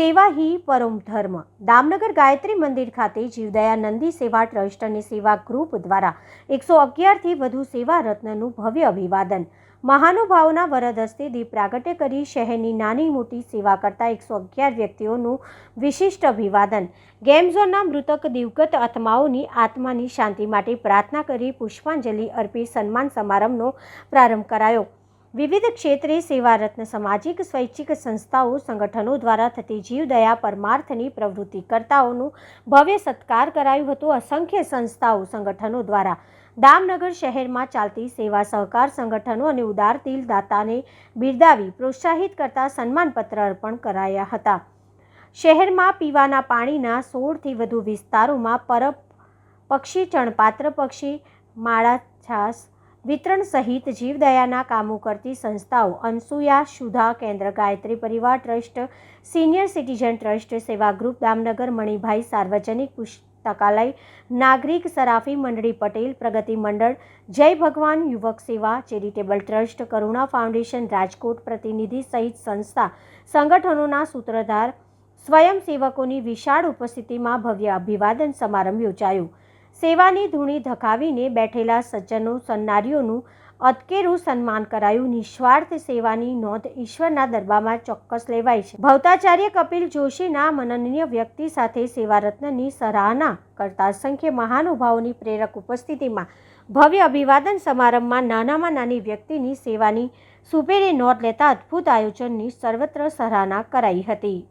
સેવા હી પરમ ધર્મ. દામનગર ગાયત્રી મંદિર ખાતે જીવદયા નંદી સેવા ટ્રસ્ટ અને સેવા ગ્રુપ દ્વારા એકસો અગિયારથી વધુ સેવા રત્નનું ભવ્ય અભિવાદન. મહાનુભાવોના વરદ હસ્તે દીપ પ્રાગટ્ય કરી શહેરની નાની મોટી સેવા કરતા એકસો અગિયાર વ્યક્તિઓનું વિશિષ્ટ અભિવાદન. ગેમ ઝોનના મૃતક દિવગત આત્માઓની આત્માની શાંતિ માટે પ્રાર્થના કરી પુષ્પાંજલિ અર્પી સન્માન સમારંભનો પ્રારંભ કરાયો. વિવિધ ક્ષેત્રે સેવારત્ન સામાજિક, સ્વૈચ્છિક સંસ્થાઓ, સંગઠનો દ્વારા થતી જીવદયા પરમાર્થની પ્રવૃત્તિ કરતાઓનું ભવ્ય સત્કાર કરાયું હતું. અસંખ્ય સંસ્થાઓ, સંગઠનો દ્વારા દામનગર શહેરમાં ચાલતી સેવા સહકાર સંગઠનો અને ઉદાર દાતાને બિરદાવી પ્રોત્સાહિત કરતા સન્માનપત્ર અર્પણ કરાયા હતા. શહેરમાં પીવાના પાણીના સોળથી વધુ વિસ્તારોમાં પર પક્ષી, ચણપાત્ર પક્ષી, માળા છાસ વિતરણ સહિત જીવદયાના કામો કરતી સંસ્થાઓ Anasuya, Sudha, Kendra Gayatri Parivar trust, senior citizen trust, Seva group, Damnagar, Manibhai Sarvajanik Pustakalay, નાગરિક સરાફી મંડળી પટેલ પ્રગતિ મંડળ, Jay Bhagwan Yuvak Seva, charitable trust, Karuna foundation, Rajkot પ્રતિનિધિ સહિત સંસ્થા સંગઠનોના સૂત્રધાર, સ્વયંસેવકોની વિશાળ ઉપસ્થિતિમાં ભવ્ય અભિવાદન સમારંભ યોજાયો. સેવાની ધૂણી ધકાવીને બેઠેલા સજ્જનો સન્નારીઓનું અતકેરું સન્માન કરાયું. નિસ્વાર્થ સેવાની નોંધ ઈશ્વરના દરબારમાં ચોક્કસ લેવાય છે. ભવતાચાર્ય કપિલ જોશીના મનનીય વ્યક્તિ સાથે સેવારત્નની સરાહના કરતા અસંખ્ય મહાનુભાવોની પ્રેરક ઉપસ્થિતિમાં ભવ્ય અભિવાદન સમારંભમાં નાનામાં નાની વ્યક્તિની સેવાની સુપેરે નોંધ લેતા અદ્ભુત આયોજનની સર્વત્ર સરાહના કરાઈ હતી.